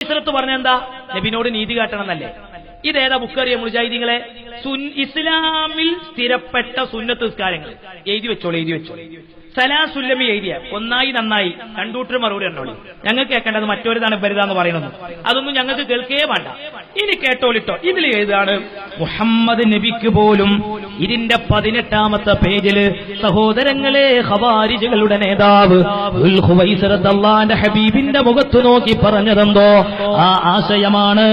ഇസ്രത്ത് പറഞ്ഞ എന്താ നബിനോട് നീതി കാട്ടണം എന്നല്ലേ ഇതേതാ ബുക്ക് അറിയാം മുജാഹിദിങ്ങളെ? ഇസ്ലാമിൽ സ്ഥിരപ്പെട്ട സുന്നത്ത് നിസ്കാരങ്ങൾ എഴുതി വെച്ചോളൂ എഴുതി വെച്ചോളൂ. സലാ സുല്ലമി എഴുതിയ ഒന്നായി നന്നായി രണ്ടൂട്ടർ മറുപടി എന്നോളൂ. ഞങ്ങൾക്ക് കേൾക്കേണ്ടത് മറ്റൊരുതാണ് ബരുതാന്ന് പറയുന്നത്. അതൊന്നും ഞങ്ങൾക്ക് കേൾക്കേ വേണ്ട. ഇനി കേട്ടോളിട്ടോ. ഇതിൽ എഴുതാണ് മുഹമ്മദ് നബിക്ക് പോലും ഇതിന്റെ പതിനെട്ടാമത്തെ പേജിൽ സഹോദരങ്ങളെ ഹവാരിജകളുടെ നേതാവ് ഹബീബിന്റെ മുഖത്ത് നോക്കി പറഞ്ഞതെന്തോ? ആ ആശയമാണ്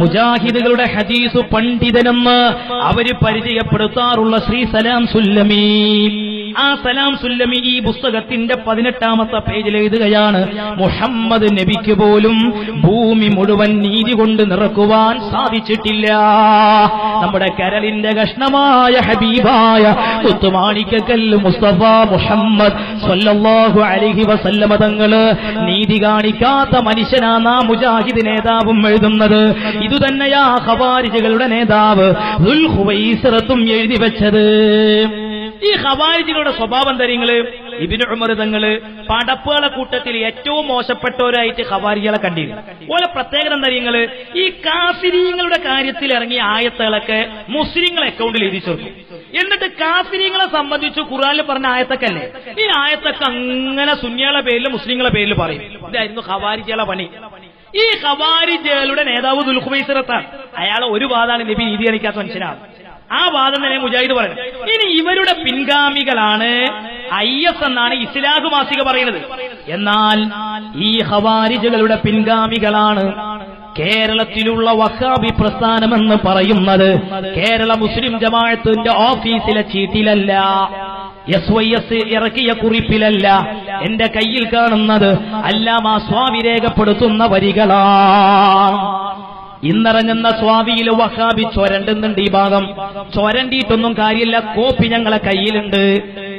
മുജാഹിദുകളുടെ ഹദീസ് പണ്ഡിതനെന്ന് അവർ പരിചയപ്പെടുത്താറുള്ള ശ്രീ സലാം സുല്ലമി. ആ സലാം സുല്ലമി ഈ പുസ്തകത്തിന്റെ പതിനെട്ടാമത്തെ പേജിൽ എഴുതുകയാണ്. മുഹമ്മദ് നബിക്ക് പോലും ഭൂമി മുഴുവൻ നീതി കൊണ്ട് നിറക്കുവാൻ സാധിച്ചിട്ടില്ല. നമ്മുടെ കരളിന്റെ കഷ്ണമായ ഹബീബായ കുത്തുമാണിക്കല്ല് മുസ്തഫ മുഹമ്മദ് സ്വല്ലല്ലാഹു അലൈഹി വസല്ലമ നീതി കാണിക്കാത്ത മനുഷ്യനാ ആ മുജാഹിദ് നേതാവും എഴുതുന്നത്. ഇതുതന്നെയാ ഖവാരിജുകളുടെ നേതാവ് എഴുതി വെച്ചത്. ഈ ഹവാരിജികളുടെ സ്വഭാവം തരീങ്ങൾ ഇബിന് ഉമർ തങ്ങൾ പടപ്പുകളെ കൂട്ടത്തിൽ ഏറ്റവും മോശപ്പെട്ടവരായിട്ട് ഹവാരികളെ കണ്ടിരുന്നു. ഓലെ പ്രത്യേകത തരങ്ങൾ ഈ കാസിരിയങ്ങളുടെ കാര്യത്തിൽ ഇറങ്ങിയ ആയത്തുകളൊക്കെ മുസ്ലിങ്ങളെ അക്കൗണ്ടിൽ എഴുതി ചേർക്കും എന്നിട്ട് കാസിരിയങ്ങളെ സംബന്ധിച്ച് ഖുറാനിൽ പറഞ്ഞ ആയത്തൊക്കെ അല്ലേ ഈ ആയത്തൊക്കെ അങ്ങനെ സുന്യാളെ പേരിൽ മുസ്ലിങ്ങളെ പേരിൽ പറയും. ഇതായിരുന്നു ഖവാരിജകളെ പണി. ഈ ഖവാരിജകളുടെ നേതാവ് ദുൽഖുബൈസിറത്താണ്. അയാളെ ഒരു വാദാണ് നബി നീതി അണിക്കാത്ത മനുഷ്യനാണ്. ആ വാദം തന്നെ മുജാഹിദ് പറയുന്നത് ഇനി ഇവരുടെ പിൻഗാമികളാണ് ഐ എസ് എന്നാണ് ഇസ്ലാഹ് മാസിക പറയുന്നത്. എന്നാൽ ഈ ഹവാരിജുകളുടെ പിൻഗാമികളാണ് കേരളത്തിലുള്ള വഹാബി പ്രസ്ഥാനമെന്ന് പറയുന്നത്. കേരള മുസ്ലിം ജമാഅത്തിന്റെ ഓഫീസിലെ ചീട്ടിലല്ല എസ് വൈ എസ് ഇറക്കിയ കുറിപ്പിലല്ല. എന്റെ കയ്യിൽ കാണുന്നത് അല്ലാമ സ്വാമി രേഖപ്പെടുത്തുന്ന വരികളാണ് ഇന്നിറങ്ങുന്ന സ്വാമിയിൽ വഹാബി ചൊരണ്ടുന്നുണ്ട് ഈ ഭാഗം. ചൊരണ്ടിയിട്ടൊന്നും കാര്യമില്ല. കോപ്പി ഞങ്ങളെ കയ്യിലുണ്ട്.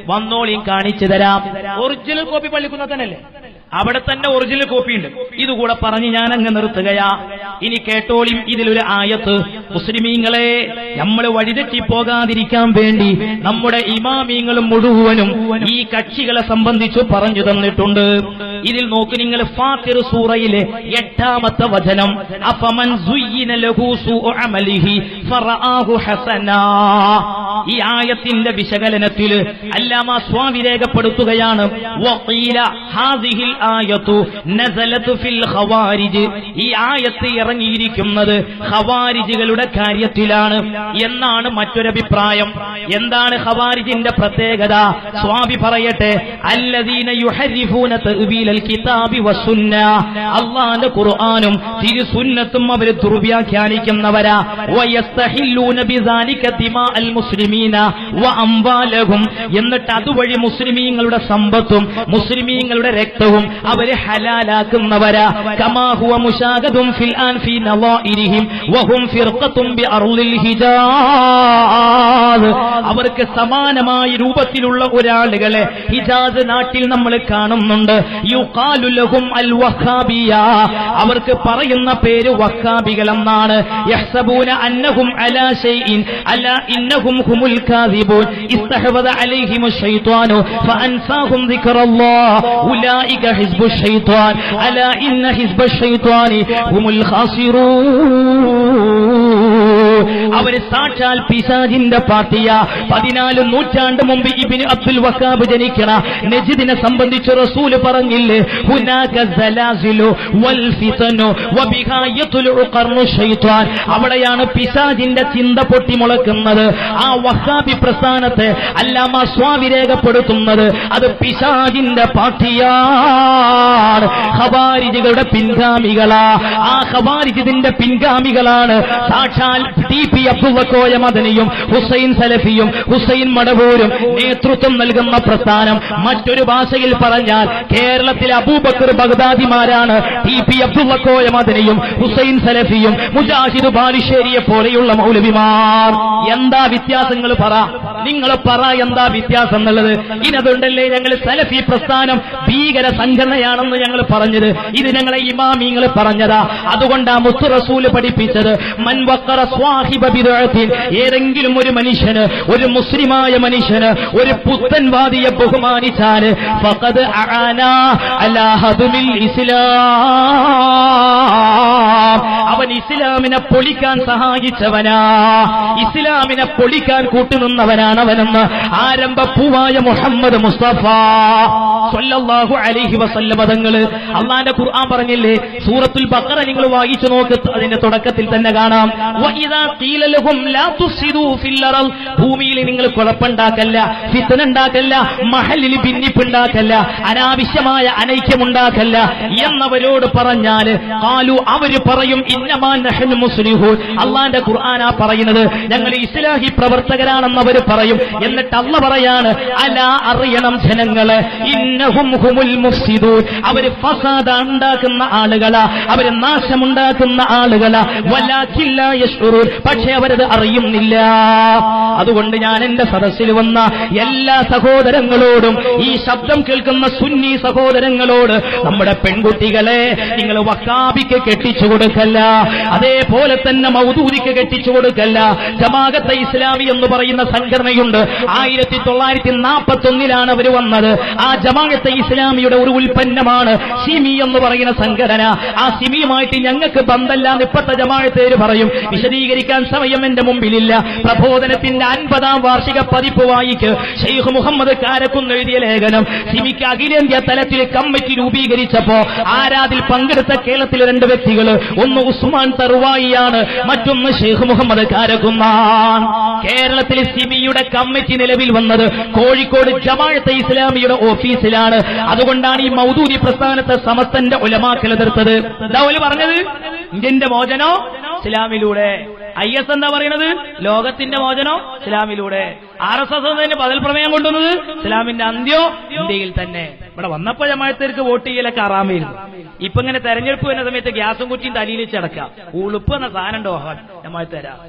വന്നോളിയും കാണിച്ചു തരാം. ഒറിജിനൽ കോപ്പി പള്ളിക്കുന്നതനല്ലേ അവിടെ തന്നെ ഒറിജിനൽ കോപ്പി ഉണ്ട് ഇതുകൂടെ പറഞ്ഞ് ഞാൻ അങ്ങ് നിർത്തുകയാ. ഇനി കേട്ടോളി ഇതിലൊരു ആയത്ത്. മുസ്ലിമീങ്ങളെ നമ്മൾ വഴിതെറ്റി പോകാതിരിക്കാൻ വേണ്ടി നമ്മുടെ ഇമാമീങ്ങളും മുഴുവനും ഈ കക്ഷികളെ സംബന്ധിച്ച് പറഞ്ഞു തന്നിട്ടുണ്ട്. ഇതിൽ നോക്ക് നിങ്ങൾ ഫാത്തിർ സൂറയിലെ എട്ടാമത്തെ വചനം. ഹസനാ. ഈ ആയത്തിന്റെ വിശകലനത്തിൽ അല്ലാമ സ്വാമി രേഖപ്പെടുത്തുകയാണ്. ഈ ആയത്ത് നസലത്ത് ഫിൽ ഹവാരിജികളുടെ കാര്യത്തിലാണ് എന്നാണ് മറ്റൊരഭിപ്രായം. എന്താണ് ഹവാരിജിന്റെ പ്രത്യേകത? സ്വാമി പറയട്ടെ അല്ലദീന യുഹരിഫൂന കിതാബി വസുന്ന അല്ലാഹുവിന്റെ ഖുർആനും തിരുസുന്നത്തും അവർ ദുർവ്യാഖ്യാനിക്കുന്നവരാ. എന്നിട്ട് അതുവഴി മുസ്ലിമീങ്ങളുടെ സമ്പത്തും മുസ്ലിമീങ്ങളുടെ രക്തവും അവർ ഹലാലാക്കുന്നവരാ. കമാഹുവ മുഷാഗതും ഫിൽ ഫീ നവാഇരിഹിം വഹും ഫിർഖത്തും ബിഅർളിൽ ഹിജാസ് അവർക്ക് സമാനമായ രൂപത്തിലുള്ള ഒരാളുകളെ ഹിജാസ് നാട്ടിൽ നമ്മൾ കാണുന്നുണ്ട് യുഖാലു ലഹും അൽ വഹാബിയ അവർക്ക് പറയുന്ന പേര് വഹാബികൾ എന്നാണ് യഹ്സബൂന അന്നഹും അലാ ഷൈഇൻ അലാ ഇന്നഹും ഹുമുൽ കാദിബൂൻ ഇസ്തഹവദ അലൈഹിം الشيطان فأنساهم ذكر الله أولئك حزب الشيطان ألا إن حزب الشيطان هم خاسرون അവർ സാക്ഷാൽ പിശാജിന്റെ പാർട്ടിയ. പതിനാല് നൂറ്റാണ്ട് മുമ്പ് ഇബിന് അബ്ദുൽ വക്കാബ് ജനിക്കണ നജിദിനെ സംബന്ധിച്ച് റസൂൽ പറഞ്ഞില്ലേ? അവിടെയാണ് പിശാജിന്റെ ചിന്ത പൊട്ടിമുളക്കുന്നത് ആ വഹാബി പ്രസ്ഥാനത്തെ അല്ലാമ സ്വാമി രേഖപ്പെടുത്തുന്നത് അത് പിശാജിന്റെ പാർട്ടിയാണ്. ഖവാരിജുകളുടെ പിൻഗാമികളാ. ആ ഖവാരിജിന്റെ പിൻഗാമികളാണ്. സാക്ഷാൽ ടി പി അബ്ദുവക്കോയ മദനിയും ഹുസൈൻ സലഫിയും ഹുസൈൻ മടവൂരും നേതൃത്വം നൽകുന്ന പ്രസ്ഥാനം മറ്റൊരു ഭാഷയിൽ പറഞ്ഞാൽ കേരളത്തിലെ അബൂബക്കർ ബഗ്ദാദിമാരാണ് ടി പി അബ്ദുള്ളക്കോയ മദനിയും ഹുസൈൻ സലഫിയും മുജാഹിദ് ബാലുശ്ശേരിയെ പോലെയുള്ള മൗലവിമാർ. എന്താ വ്യത്യാസങ്ങൾ പറ? നിങ്ങൾ പറ എന്താ വ്യത്യാസം എന്നുള്ളത് ഇനതുണ്ടല്ലേ ഞങ്ങൾ സലഫി പ്രസ്ഥാനം ഭീകര സംഘടനയാണെന്ന് ഞങ്ങൾ പറഞ്ഞത്. ഇത് ഞങ്ങളെ ഇമാമിങ്ങൾ പറഞ്ഞതാ. അതുകൊണ്ടാ മുത്തു റസൂൽ പഠിപ്പിച്ചത്. മൻവക്കറ സ്വാഹിബ ബിദ്അത്തിൻ ഏതെങ്കിലും ഒരു മനുഷ്യന് ഒരു മുസ്ലിമായ മനുഷ്യന് ഒരു പുത്തൻവാദിയെ ബഹുമാനിച്ചാൽ ഫഖദ് അലാഹദുൽ അലാ ഇസ്ലാം ഇസ്ലാമിനെ പൊളിക്കാൻ സഹായിച്ചവനാ. ഇസ്ലാമിനെ പൊളിക്കാൻ കൂട്ടുനിന്നവനാണ് അവനെന്ന് ആരംഭ പൂവായ മുഹമ്മദ് മുസ്തഫ. സൊല്ലാഹു അലിഹി വസല്ല തങ്ങൾ അള്ളാന്റെ ഖുർആൻ പറഞ്ഞില്ലേ? സൂറത്തുൽ ബഖറ നിങ്ങൾ വായിച്ചു നോക്ക് അതിന്റെ തുടക്കത്തിൽ തന്നെ കാണാം. ഭൂമിയിൽ നിങ്ങൾ കുഴപ്പമുണ്ടാക്കല്ല ഫിത്തന ഉണ്ടാക്കല്ല മഹലിൽ ഭിന്നിപ്പുണ്ടാക്കല്ല അനാവശ്യമായ അനൈക്യമുണ്ടാക്കല്ല എന്നവരോട് പറഞ്ഞാൽ കാലു അവർ പറയും ഇന്നമാൻ മുസ്ലിഹൂൻ. അള്ളാന്റെ ഖുർആനാ പറയുന്നത് ഞങ്ങൾ ഇസ്ലാഹി പ്രവർത്തകരാണെന്ന് അവർ പറയും. എന്നിട്ട് അല്ല പറയാണ് അല അറിയണം ജനങ്ങളെ ഇന്നഹും ഹുമുൽ മുഫ്സിദൂൻ. അവർ ഫസാദ ഉണ്ടാക്കുന്ന ആളുകളാ അവർ നാശമുണ്ടാക്കുന്ന ആളുകളാ. വലാക്കില്ല യഷ്ഉറൂൻ പക്ഷെ അവരത് അറിയുന്നില്ല. അതുകൊണ്ട് ഞാൻ എന്റെ സദസ്സിൽ വന്ന എല്ലാ സഹോദരങ്ങളോടും ഈ ശബ്ദം കേൾക്കുന്ന സുന്നി സഹോദരങ്ങളോട് നമ്മുടെ പെൺകുട്ടികളെ നിങ്ങൾ വക്കാബിക്ക് കെട്ടിച്ചു കൊടുക്കല്ല. അതേപോലെ തന്നെ മൗദൂദിക്ക് കെട്ടിച്ചു കൊടുക്കല്ല. ജമാഅത്തെ ഇസ്ലാമി എന്ന് പറയുന്ന സംഘടനയുണ്ട്. ആയിരത്തി തൊള്ളായിരത്തി നാൽപ്പത്തി ഒന്നിലാണ് അവർ വന്നത്. ആ ജമാഅത്തെ ഇസ്ലാമിയുടെ ഒരു ഉൽപ്പന്നമാണ് സിമി എന്ന് പറയുന്ന സംഘടന. ആ സിമിയുമായിട്ട് ഞങ്ങൾക്ക് ബന്ധമില്ലാന്ന് ഇപ്പോഴത്തെ ജമാഅത്തേര് പറയും. വിശദീകരിക്കാൻ സമയം എന്റെ മുമ്പിലില്ല. പ്രബോധനത്തിന്റെ അൻപതാം വാർഷിക പതിപ്പ് വായിക്ക്. ഷെയ്ഖ് മുഹമ്മദ് കാരക്കുന്ന് എഴുതിയ ലേഖനം. സിമിക്ക് അഖിലേന്ത്യാ തലത്തിൽ കമ്മിറ്റി രൂപീകരിച്ചപ്പോ ആരാതിൽ പങ്കെടുത്ത കേരളത്തിലെ രണ്ട് വ്യക്തികൾ? ഒന്ന് ഉസ്മാൻ തറുവായിയാണ് മറ്റൊന്ന് ഷെയ്ഖ് മുഹമ്മദ് കാരകുന്ന കേരളത്തിൽ സിബിയുടെ കമ്മിറ്റി നിലവിൽ വന്നത് കോഴിക്കോട് ജമാഅത്തെ ഇസ്ലാമിയുടെ ഓഫീസിലാണ്. അതുകൊണ്ടാണ് ഈ മൗദൂദി പ്രസ്ഥാനത്തെ സമസ്തന്റെ ഉലമാക്കൽ എതിർത്തത്. എന്താ ഓൽ പറഞ്ഞത്? ഇന്ത്യന്റെ മോചനോ? ഇസ്ലാമിലൂടെ. ഐ എസ് എന്താ പറയുന്നത് ലോകത്തിന്റെ മോചനോ? ഇസ്ലാമിലൂടെ. ആർ എസ് എസ് എന്നതിന് ബദൽ പ്രമേയം കൊണ്ടുവന്നത് ഇസ്ലാമിന്റെ അന്ത്യോ? ഇന്ത്യയിൽ തന്നെ. ഇവിടെ വന്നപ്പോ ജമാഴത്തേർക്ക് വോട്ട് ചെയ്യലൊക്കെ ആറാമായിരുന്നു ഇപ്പൊ ഇങ്ങനെ തെരഞ്ഞെടുപ്പ് വരുന്ന സമയത്ത് ഗ്യാസും കുറ്റിയും തലയിൽ ഉളുപ്പ് എന്ന സാധനം ഉണ്ടോ തരാം.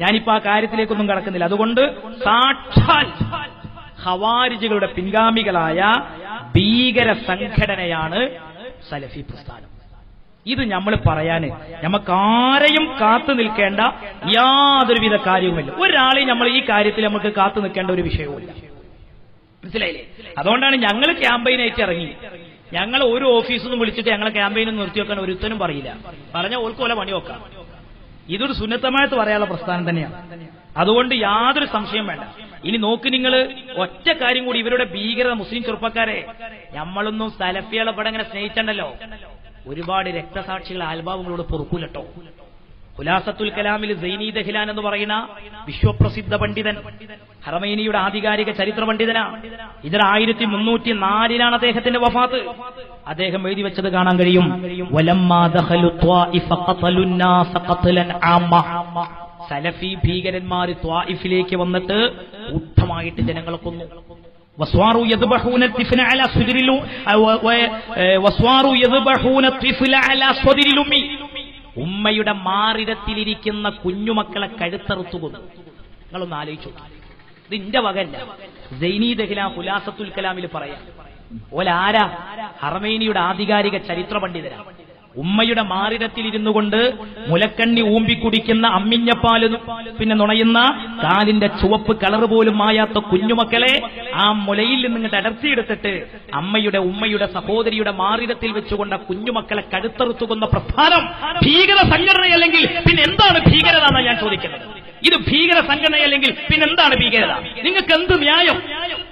ഞാനിപ്പോ ആ കാര്യത്തിലേക്കൊന്നും കടക്കുന്നില്ല. അതുകൊണ്ട് സാക്ഷാൽ ഹവാരിജികളുടെ പിൻഗാമികളായ ഭീകര സംഘടനയാണ് സലഫി പ്രസ്ഥാനം. ഇത് നമ്മൾ പറയാന് നമുക്ക് ആരെയും കാത്തു നിൽക്കേണ്ട യാതൊരുവിധ കാര്യവുമില്ല. ഒരാളെയും നമ്മൾ ഈ കാര്യത്തിൽ നമുക്ക് കാത്തു നിൽക്കേണ്ട ഒരു വിഷയവുമില്ല. മനസ്സിലായില്ലേ? അതുകൊണ്ടാണ് ഞങ്ങൾ ക്യാമ്പയിനായിട്ട് ഇറങ്ങി. ഞങ്ങൾ ഒരു ഓഫീസിൽ നിന്ന് വിളിച്ചിട്ട് ഞങ്ങളെ ക്യാമ്പയിനും നിർത്തി വെക്കാൻ ഒരുത്തനും പറയില്ല. പറഞ്ഞ ഓൽക്കോല പണി വെക്കാം. ഇതൊരു സുന്നത്തമായിട്ട് പറയാനുള്ള പ്രസ്ഥാനം തന്നെയാണ്. അതുകൊണ്ട് യാതൊരു സംശയം വേണ്ട. ഇനി നോക്ക് നിങ്ങൾ ഒറ്റ കാര്യം കൂടി ഇവരുടെ ഭീകരത മുസ്ലിം ചെറുപ്പക്കാരെ നമ്മളൊന്നും സലഫികളെ പടങ്ങനെ സ്നേഹിച്ചണ്ടല്ലോ. ഒരുപാട് രക്തസാക്ഷികൾ ആൽബാബുകളോട് പൊറുക്കൂലട്ടോ. ഹുലാസത്തുൽ കലാമിൽ സൈനി ദഹിലാൻ എന്ന് പറയുന്ന വിശ്വപ്രസിദ്ധ പണ്ഡിതൻ ഹറമൈനിയുടെ ആധികാരിക ചരിത്ര പണ്ഡിതനാ ഇതിൽ ആയിരത്തി മുന്നൂറ്റി നാലിലാണ് അദ്ദേഹത്തിന്റെ വഫാത്ത് അദ്ദേഹം എഴുതി വെച്ചത് കാണാൻ കഴിയും വലമ്മാ ദഖലു ത്വാഇഫ ഖതലു الناس قتلا عامة. സലഫി ഭീകരന്മാർ ത്വായിഫിലേക്ക് വന്നിട്ട് കൂട്ടമായിട്ട് ജനങ്ങളെ കൊന്നു وصاروا يذبحون الطفل على صدر الأم و- و- وصاروا يذبحون الطفل على صدر الأم ഉമ്മയുടെ മാറിടത്തിലിരിക്കുന്ന കുഞ്ഞുമക്കളെ കഴുത്തറുത്തു കൊന്നു നിങ്ങളൊന്ന് ആലോചിച്ചു ഇത് ഇന്റെ വകല്ല ജൈനി ദഹില ഹുലാസത്തുൽ കലാമിൽ പറയാം. ഓലാരാ ഹർമേനിയുടെ ആധികാരിക ചരിത്ര പണ്ഡിതരാ. ഉമ്മയുടെ മാറിടത്തിലിരുന്നു കൊണ്ട് മുലക്കണ്ണി ഊമ്പിക്കുടിക്കുന്ന അമ്മിഞ്ഞപ്പാൽ പിന്നെ നുണയുന്ന കാലിന്റെ ചുവപ്പ് കളർ പോലും മായാത്ത കുഞ്ഞുമക്കളെ ആ മുലയിൽ നിന്ന് ഇങ്ങോട്ട് അടർത്തിയെടുത്തിട്ട് അമ്മയുടെ ഉമ്മയുടെ സഹോദരിയുടെ മാറിടത്തിൽ വെച്ചുകൊണ്ട് കുഞ്ഞുമക്കളെ കഴുത്തറുത്തുകൊന്ന പ്രസ്ഥാനം ഭീകര സംഘടനയല്ലെങ്കിൽ പിന്നെ എന്താണ് ഭീകരത എന്നാണ് ഞാൻ ചോദിക്കുന്നത്? ഇത് ഭീകര സംഘടനയല്ലെങ്കിൽ പിന്നെന്താണ് ഭീകരത? നിങ്ങൾക്ക് എന്ത് ന്യായം?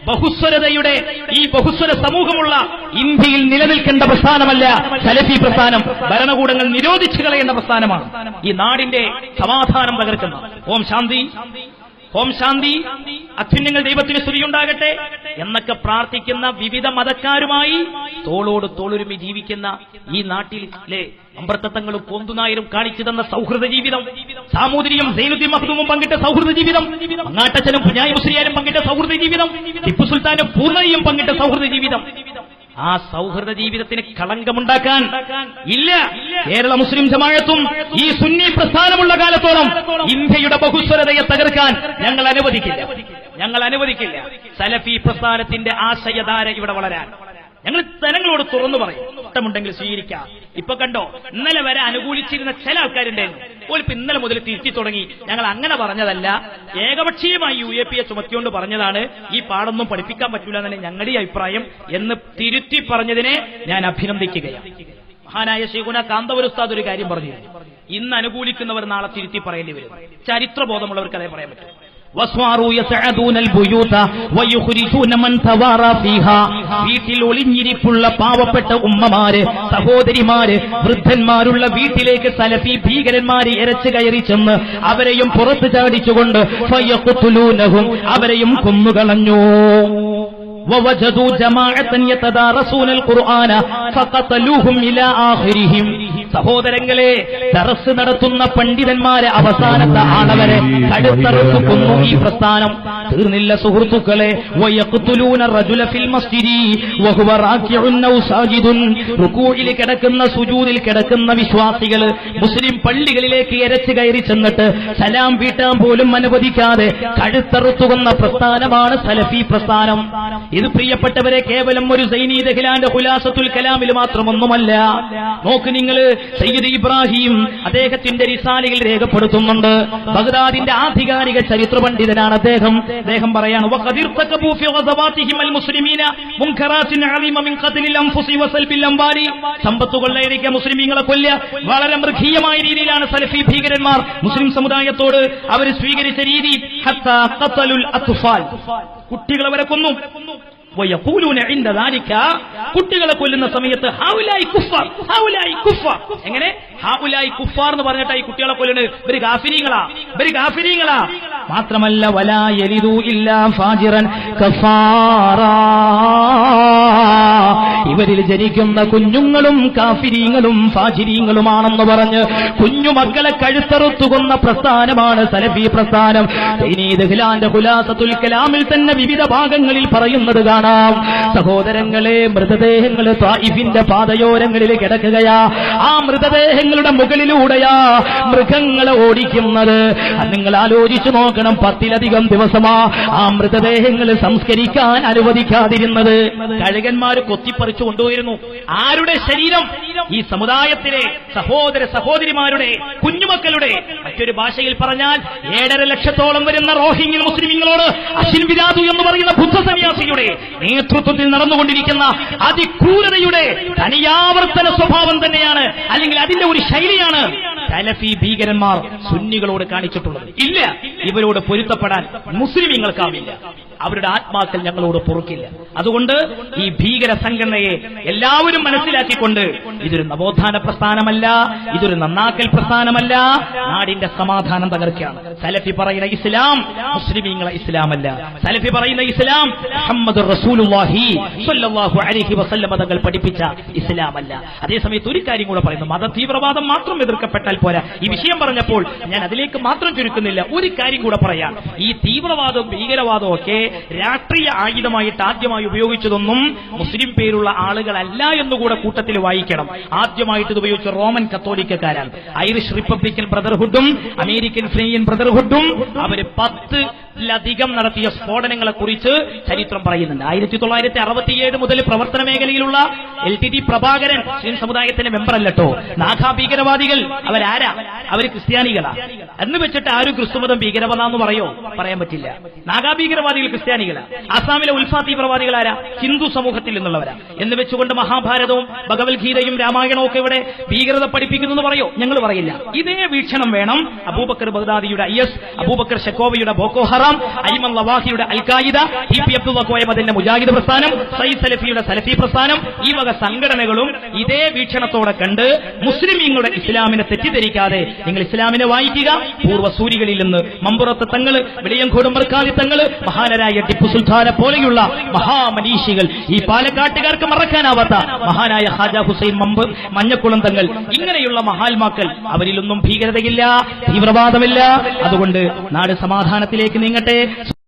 ബഹുസ്വരതയുടെ ഈ ബഹുസ്വര സമൂഹമുള്ള ഇന്ത്യയിൽ നിലനിൽക്കേണ്ട പ്രസ്ഥാനമല്ല സലഫി പ്രസ്ഥാനം. ഭരണകൂടങ്ങൾ നിരോധിച്ചു കളയേണ്ട പ്രസ്ഥാനമാണ്. ഈ നാടിന്റെ സമാധാനം തകർക്കുന്ന. ഓം ശാന്തി. ഓം ശാന്തി. അത്യുന്നങ്ങൾ ദൈവത്തിന് സ്തുതിയുണ്ടാകട്ടെ എന്നൊക്കെ പ്രാർത്ഥിക്കുന്ന വിവിധ മതക്കാരുമായി തോളോട് തോളൊരുമി ജീവിക്കുന്ന ഈ നാട്ടിലെ അമ്പർത്തങ്ങളും കോന്തുനായരും കാണിച്ചു തന്ന സൗഹൃദ ജീവിതം സാമൂതിരിയും സൈനുദ്ദീൻ പങ്കിട്ട സൗഹൃദ ജീവിതം അങ്ങാട്ടച്ചനും പുഞ്ഞായി മുസ്ലിയാരും പങ്കിട്ട സൗഹൃദ ജീവിതം ടിപ്പു സുൽത്താനും പൂർണയും പങ്കിട്ട സൗഹൃദ ജീവിതം. ആ സൗഹൃദ ജീവിതത്തിന് കളങ്കമുണ്ടാക്കാൻ ഇല്ല. കേരള മുസ്ലിം ജമാഴത്തും ഈ സുന്നി പ്രസ്ഥാനമുള്ള കാലത്തോളം ഇന്ത്യയുടെ ബഹുസ്വരതയെ തകർക്കാൻ ഞങ്ങൾ അനുവദിക്കില്ല. ഞങ്ങൾ അനുവദിക്കില്ല. സലഫി പ്രസ്ഥാനത്തിന്റെ ആശയധാര ഇവിടെ വളരാൻ. ഞങ്ങൾ ജനങ്ങളോട് തുറന്നു പറയും. ഇഷ്ടമുണ്ടെങ്കിൽ സ്വീകരിക്കാം. ഇപ്പൊ കണ്ടോ ഇന്നലെ വരെ അനുകൂലിച്ചിരുന്ന ചില ആൾക്കാരുണ്ടായിരുന്നു. ഓലിപ്പ് ഇന്നലെ മുതൽ തിരുത്തി തുടങ്ങി. ഞങ്ങൾ അങ്ങനെ പറഞ്ഞതല്ല. ഏകപക്ഷീയമായി യു എ പിയെ ചുമത്തിക്കൊണ്ട് പറഞ്ഞതാണ് ഈ പാടൊന്നും പഠിപ്പിക്കാൻ പറ്റൂല എന്നാണ് ഞങ്ങളുടെ അഭിപ്രായം എന്ന് തിരുത്തി പറഞ്ഞതിനെ ഞാൻ അഭിനന്ദിക്കുകയാണ്. മഹാനായ ശ്രീകുന കാന്തപുരസ്താദ് ഒരു കാര്യം പറഞ്ഞിരുന്നു ഇന്ന് അനുകൂലിക്കുന്നവർ നാളെ തിരുത്തി പറയേണ്ടി വരും. ചരിത്രബോധമുള്ളവർക്ക് അതേ പറയാൻ പറ്റും. വസ്വാറു യസഅദൂന البيوت ويخرجون من توارى فيها വീട്ടിൽ ഒളിഞ്ഞിരിപ്പുള്ള പാവപ്പെട്ട ഉമ്മമാര് സഹോദരിമാര് വൃദ്ധന്മാരുള്ള വീട്ടിലേക്ക് സലഫി ഭീകരന്മാര് ഇരച്ചു കയറി ചെന്ന് അവരെയും പുറത്തു ചാടിച്ചുകൊണ്ട് ഫയഖ്തുലൂനഹും അവരെയും കൊന്നുകളഞ്ഞു ووجدوا جماعة يتدارسون القرآن فقتلوهم إلى آخرهم സഹോദരങ്ങളെ ദറസ് നടത്തുന്ന പണ്ഡിതന്മാരെ അവസാനത്തെ ആളവരെ കടുത്തറക്കുന്നു കൊന്നു ഈ പ്രസ്ഥാനം. തീർന്നില്ല സുഹൃത്തുക്കളെ കിടക്കുന്ന സുജൂതിൽ കിടക്കുന്ന വിശ്വാസികൾ മുസ്ലിം പള്ളികളിലേക്ക് എരച്ചു കയറി ചെന്നിട്ട് സലാം വീട്ടാൻ പോലും അനുവദിക്കാതെ കഴുത്തറുത്തുകൊന്ന പ്രസ്ഥാനമാണ് സലഫി പ്രസ്ഥാനം. ഇത് പ്രിയപ്പെട്ടവരെ കേവലം ഒരു സൈനീ ദഹിലാന്റെ ഹുലാസത്തുൽ കലാമിൽ മാത്രമൊന്നുമല്ല. നോക്ക് നിങ്ങൾ സയ്യിദ് ഇബ്രാഹിം അദ്ദേഹത്തിന്റെ റിസാലിയിൽ രേഖപ്പെടുത്തുന്നുണ്ട്. ബഗ്ദാദിന്റെ ആധികാരിക ചരിത്ര പണ്ഡിതനാണ് അദ്ദേഹം. അദ്ദേഹം പറയാണ് "വഖദ് ഇർതകബൂ ഫി ഗസവാതിഹിം മുസ്ലിമീന മുൻകറാത്തിൻ അലീമ മിൻ ഖത്ലിൽ അൻഫുസി വസൽബിൽ അംവാലി. സമ്പത്ത് കൊള്ളയടിക്കുക മുസ്ലിമീങ്ങളെ കൊല്ലുക വളരെ മൃഗീയമായ രീതിയിലാണ് സലഫി ഭീകരന്മാർ മുസ്ലിം സമുദായത്തോട് അവർ സ്വീകരിച്ച രീതി. കുട്ടികളെ വരെ കൊന്നു. കുട്ടികളെ കൊല്ലുന്ന സമയത്ത് ഹൗലായി ഹൗലായി എങ്ങനെ? ഹൗലായി കുഫാർ എന്ന് പറഞ്ഞിട്ടാ ഈ കുട്ടികളെ കൊല്ലുന്നത്. മാത്രമല്ല വലാ യലിദു ഇല്ലാ ഫാജിറൻ കഫാറാ. ഇവരിൽ ജനിക്കുന്ന കുഞ്ഞുങ്ങളും കാഫിരീങ്ങളും ഫാചിരീങ്ങളുമാണെന്ന് പറഞ്ഞ് കുഞ്ഞുമക്കളെ കഴുത്തറുത്തുകൊന്ന പ്രസ്ഥാനമാണ് സലഫി പ്രസ്ഥാനം. സൈനീദ് ഹിലാന്റെ ഹുലാസത്തുൽ കലാമിൽ തന്നെ വിവിധ ഭാഗങ്ങളിൽ പറയുന്നത് കാണാം. സഹോദരങ്ങളെ മൃതദേഹങ്ങൾ തായിഫിന്റെ പാതയോരങ്ങളിൽ കിടക്കുകയാ. ആ മൃതദേഹങ്ങളുടെ മുകളിലൂടെയാ മൃഗങ്ങളെ ഓടിക്കുന്നത്. നിങ്ങൾ ആലോചിച്ചു നോക്കണം പത്തിലധികം ദിവസമാ ആ മൃതദേഹങ്ങൾ സംസ്കരിക്കാൻ അനുവദിക്കാതിരുന്നത്. കഴുകന്മാർ കൊത്തിപ്പറിച്ചു കൊണ്ടുപോയിരുന്നു. ആരുടെ ശരീരം? ഈ സമുദായത്തിലെ സഹോദര സഹോദരിമാരുടെ കുഞ്ഞുമക്കളുടെ. മറ്റൊരു ഭാഷയിൽ പറഞ്ഞാൽ ഏഴര ലക്ഷത്തോളം വരുന്ന റോഹിംഗ്യൻ മുസ്ലിമീങ്ങളോട് അശ്വിൻ വിരാതു എന്ന് പറയുന്ന ബുദ്ധ സന്യാസിയുടെ നേതൃത്വത്തിൽ നടന്നുകൊണ്ടിരിക്കുന്ന അതിക്രൂരതയുടെ തനിയാവർത്തന സ്വഭാവം തന്നെയാണ് അല്ലെങ്കിൽ അതിന്റെ ഒരു ശൈലിയാണ് സലഫി ഭീകരന്മാർ സുന്നികളോട് കാണിച്ചിട്ടുള്ളത്. ഇല്ല ഇവരോട് പൊരുത്തപ്പെടാൻ മുസ്ലിമീങ്ങൾക്കാവില്ല. അവരുടെ ആത്മാക്കൾ ഞങ്ങളോട് പൊറുക്കില്ല. അതുകൊണ്ട് ഈ ഭീകര സംഘടനയെ എല്ലാവരും മനസ്സിലാക്കിക്കൊണ്ട് ഇതൊരു നവോത്ഥാന പ്രസ്ഥാനമല്ല ഇതൊരു നന്നാക്കൽ പ്രസ്ഥാനമല്ല നാടിന്റെ സമാധാനം തകർക്കുകയാണ്. സലഫി പറയുന്ന ഇസ്ലാം മുസ്ലിമീങ്ങളെ ഇസ്ലാമല്ല. സലഫി പറയുന്ന ഇസ്ലാം മുഹമ്മദ് റസൂലുള്ളാഹി സ്വല്ലല്ലാഹു അലൈഹി തങ്ങൾ പഠിപ്പിച്ച ഇസ്ലാമല്ല. അതേസമയത്ത് ഒരു കാര്യം കൂടെ പറയുന്നു. മത തീവ്രവാദം മാത്രം എതിർക്കപ്പെട്ടാൽ പോരാ. ഈ വിഷയം പറഞ്ഞപ്പോൾ ഞാൻ അതിലേക്ക് മാത്രം ചുരുക്കുന്നില്ല. ഒരു കാര്യം കൂടെ പറയാം. ഈ തീവ്രവാദവും ഭീകരവാദവും ഒക്കെ രാഷ്ട്രീയ ആയുധമായിട്ട് ആദ്യമായി ഉപയോഗിച്ചതൊന്നും മുസ്ലിം പേരുള്ള ആളുകളല്ല എന്നുകൂടെ കൂട്ടത്തിൽ വായിക്കണം. ആദ്യമായിട്ട് ഇത് ഉപയോഗിച്ച റോമൻ കത്തോലിക്കക്കാരാണ്. ഐറിഷ് റിപ്പബ്ലിക്കൻ ബ്രദർഹുഡും അമേരിക്കൻ ഫ്രീയൻ ബ്രദർഹുഡും അവർ പത്ത് ലധികം നടത്തിയ സ്ഫോടനങ്ങളെ കുറിച്ച് ചരിത്രം പറയുന്നുണ്ട്. ആയിരത്തി തൊള്ളായിരത്തി അറുപത്തിയേഴ് മുതൽ പ്രവർത്തന മേഖലയിലുള്ള എൽ ടി ടി പ്രഭാകരൻ മുസ്ലിം സമുദായത്തിന്റെ മെമ്പർ അല്ലട്ടോ നാഗാ ഭീകരവാദികൾ അവരാരാ? അവർ ക്രിസ്ത്യാനികളാ. എന്ന് വെച്ചിട്ട് ആരും ക്രിസ്തുമതം ഭീകരവാദാന്ന് പറയോ? പറയാൻ പറ്റില്ല. നാഗാ ഭീകരവാദികൾ ക്രിസ്ത്യാനികളാ. ആസാമിലെ ഉൽഫാ തീവ്രവാദികൾ ആരാ ഹിന്ദു സമൂഹത്തിൽ നിന്നുള്ളവരാ. എന്ന് വെച്ചുകൊണ്ട് മഹാഭാരതവും ഭഗവത്ഗീതയും രാമായണവും ഒക്കെ ഇവിടെ ഭീകരത പഠിപ്പിക്കുന്നു എന്ന് പറയോ? ഞങ്ങൾ പറയില്ല. ഇതേ വീക്ഷണം വേണം അബൂബക്കർ ബഗ്ദാദിയുടെ ഐ എസ് അബൂബക്കർ ഷെക്കോവയുടെ ബോക്കോ ഹറാം അയ്മൻ ലവാഹിയുടെ അൽ ഇ പി അബ്ദുള്ള കോയമതിന്റെ മുജാഹിദ് പ്രസ്ഥാനം സയ്യിദ് സലഫിയുടെ സലഫി പ്രസ്ഥാനം ഈ വക സംഘടനകളും ഇതേ വീക്ഷണത്തോടെ കണ്ട് മുസ്ലിമീങ്ങളുടെ ഇസ്ലാമിനെ തെറ്റിദ്ധരിക്കാതെ നിങ്ങൾ ഇസ്ലാമിനെ വായിക്കുക. പൂർവസൂരികളിൽ നിന്ന് മമ്പുറത്ത് തങ്ങൾ വെളിയങ്കോടും മർക്കാതി തങ്ങൾ മഹാനരായ ടിപ്പു സുൽത്താനെ പോലെയുള്ള മഹാമനീഷികൾ ഈ പാലക്കാട്ടുകാർക്ക് മറക്കാനാവാത്ത മഹാനായ ഹാജ ഹുസൈൻ മമ്പ് മഞ്ഞക്കുളം തങ്ങൾ ഇങ്ങനെയുള്ള മഹാത്മാക്കൾ അവരിലൊന്നും ഭീകരതയില്ല തീവ്രവാദമില്ല. അതുകൊണ്ട് നാട് സമാധാനത്തിലേക്ക് അങ്ങോട്ട്